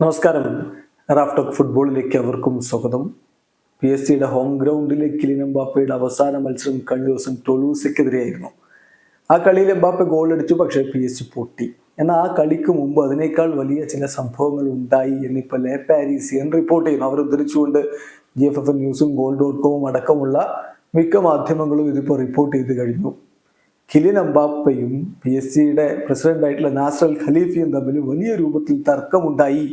നമസ്കാരം. റാഫ്റ്റോക്ക് ഫുട്ബോളിലേക്ക് അവർക്കും സ്വാഗതം. പി എസ് സിയുടെ ഹോം ഗ്രൗണ്ടിലെ കിലിൻ എംബാപ്പയുടെ അവസാന മത്സരം കഴിഞ്ഞ ദിവസം ടൊലൂസയ്ക്കെതിരെയായിരുന്നു ആ കളിയിൽ എംബാപ്പ ഗോൾ അടിച്ചു പക്ഷേ പി എസ് സി പൊട്ടി. എന്നാൽ ആ കളിക്ക് മുമ്പ് അതിനേക്കാൾ വലിയ ചില സംഭവങ്ങൾ ഉണ്ടായി എന്നിപ്പോൾ ലേ പാരീസിയൻ റിപ്പോർട്ട് ചെയ്യുന്നു. അവർ ഉദ്ധരിച്ചുകൊണ്ട് ജി എഫ് എഫ് ന്യൂസും ഗോൾ ഡോട്ട് കോമും അടക്കമുള്ള മിക്ക മാധ്യമങ്ങളും ഇതിപ്പോൾ റിപ്പോർട്ട് ചെയ്ത് കഴിഞ്ഞു. കിലിൻ എംബാപ്പയും പി എസ് സിയുടെ പ്രസിഡന്റായിട്ടുള്ള നാസർ അൽ ഖലീഫയും തമ്മിൽ വലിയ രൂപത്തിൽ തർക്കമുണ്ടായി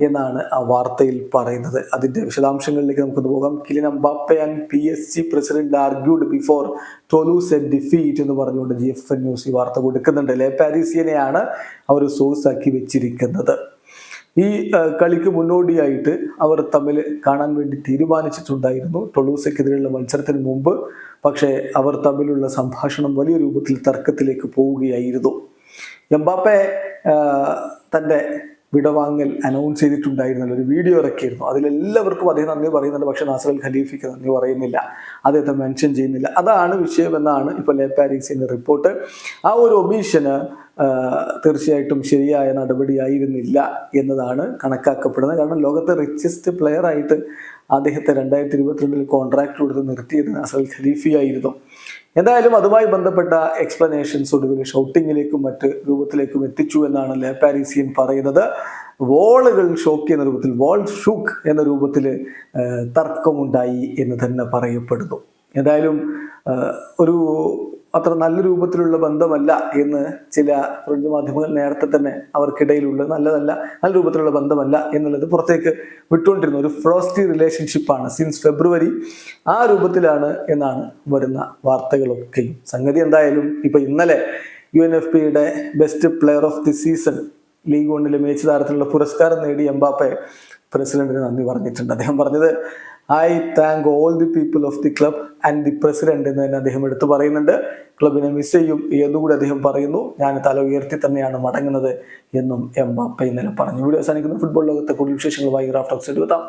എന്നാണ് ആ വാർത്തയിൽ പറയുന്നത്. അതിന്റെ വിശദാംശങ്ങളിലേക്ക് നമുക്കൊന്ന് പോകാം. Kylian Mbappe and P S C president argued before Toulouse a defeat എന്ന് പറഞ്ഞുകൊണ്ട് ജി എഫ് എൻ ന്യൂസ് ഈ വാർത്ത കൊടുക്കുന്നുണ്ട്. ലേ പാരീസിയനെയാണ് അവർ സോഴ്സാക്കി വെച്ചിരിക്കുന്നത്. ഈ കളിക്ക് മുന്നോടിയായിട്ട് അവർ തമ്മിൽ കാണാൻ വേണ്ടി തീരുമാനിച്ചിട്ടുണ്ടായിരുന്നു. ടൊളൂസയ്ക്കെതിരെയുള്ള മത്സരത്തിന് മുമ്പ്. പക്ഷേ അവർ തമ്മിലുള്ള സംഭാഷണം വലിയ രൂപത്തിൽ തർക്കത്തിലേക്ക് പോവുകയായിരുന്നു. എംബാപ്പെ തന്റെ വിടവാങ്ങൽ അനൗൺസ് ചെയ്തിട്ടുണ്ടായിരുന്നല്ലോ. ഒരു വീഡിയോ ഇറക്കിയിരുന്നു. അതിലെല്ലാവർക്കും അദ്ദേഹം നന്ദി പറയുന്നുണ്ട്. പക്ഷേ നാസർ അൽ ഖലീഫിക്ക് നന്ദി പറയുന്നില്ല. അദ്ദേഹത്തെ മെൻഷൻ ചെയ്യുന്നില്ല. അതാണ് വിഷയമെന്നാണ് ഇപ്പോൾ ലേ പാരീസിന്റെ റിപ്പോർട്ട് ആ ഒരു ഒബീഷന് തീർച്ചയായിട്ടും ശരിയായ നടപടിയായിരുന്നില്ല എന്നതാണ് കണക്കാക്കപ്പെടുന്നത്. കാരണം ലോകത്തെ റിച്ചസ്റ്റ് പ്ലെയർ ആയിട്ട് അദ്ദേഹത്തെ രണ്ടായിരത്തി ഇരുപത്തിരണ്ടിൽ കോൺട്രാക്ട് കൊടുത്ത് നിർത്തിയത് അസൽ ഖലീഫിയായിരുന്നു. എന്തായാലും അതുമായി ബന്ധപ്പെട്ട എക്സ്പ്ലനേഷൻസ് ഒടുവിൽ ഷൗട്ടിങ്ങിലേക്കും മറ്റ് രൂപത്തിലേക്കും എത്തിച്ചു എന്നാണ് ലേ പാരീസിയൻ പറയുന്നത്. വോളുകൾ ഷോക്ക് എന്ന രൂപത്തിൽ വോൾ ഷൂക്ക് എന്ന രൂപത്തിൽ തർക്കമുണ്ടായി എന്ന് തന്നെ പറയപ്പെടുന്നു. എന്തായാലും ഒരു അത്ര നല്ല രൂപത്തിലുള്ള ബന്ധമല്ല എന്ന് ചില ഫ്രഞ്ച് മാധ്യമങ്ങൾ നേരത്തെ തന്നെ അവർക്കിടയിലുള്ള നല്ലതല്ല നല്ല രൂപത്തിലുള്ള ബന്ധമല്ല എന്നുള്ളത് പുറത്തേക്ക് വിട്ടുകൊണ്ടിരുന്ന ഒരു ഫ്രോസ്റ്റി റിലേഷൻഷിപ്പാണ് സിൻസ് ഫെബ്രുവരി ആ രൂപത്തിലാണ് എന്നാണ് വരുന്ന വാർത്തകളൊക്കെയും. സംഗതി എന്തായാലും ഇപ്പൊ ഇന്നലെ യു എൻ എഫ് പിയുടെ best player of the season league വണ്ണിലെ മികച്ച താരത്തിനുള്ള പുരസ്കാരം നേടി എംബാപ്പെ പ്രസിഡന്റിന് നന്ദി പറഞ്ഞിട്ടുണ്ട്. അദ്ദേഹം പറഞ്ഞത് I thank all the people of the club and the president എന്ന് തന്നെ അദ്ദേഹം എടുത്തു പറയുന്നുണ്ട്. ക്ലബിനെ മിസ് ചെയ്യും എന്നുകൂടി അദ്ദേഹം പറയുന്നു. ഞാൻ തല ഉയർത്തി തന്നെയാണ് മടങ്ങുന്നത് എന്നും എംബാപ്പ ഇന്നലെ പറഞ്ഞു. വീഡിയോ അവസാനിക്കുന്ന. ഫുട്ബോൾ ലോകത്തെ കൂടുതൽ വിശേഷങ്ങളുമായി റാഫ്റ്റോക്സ് എടുത്താം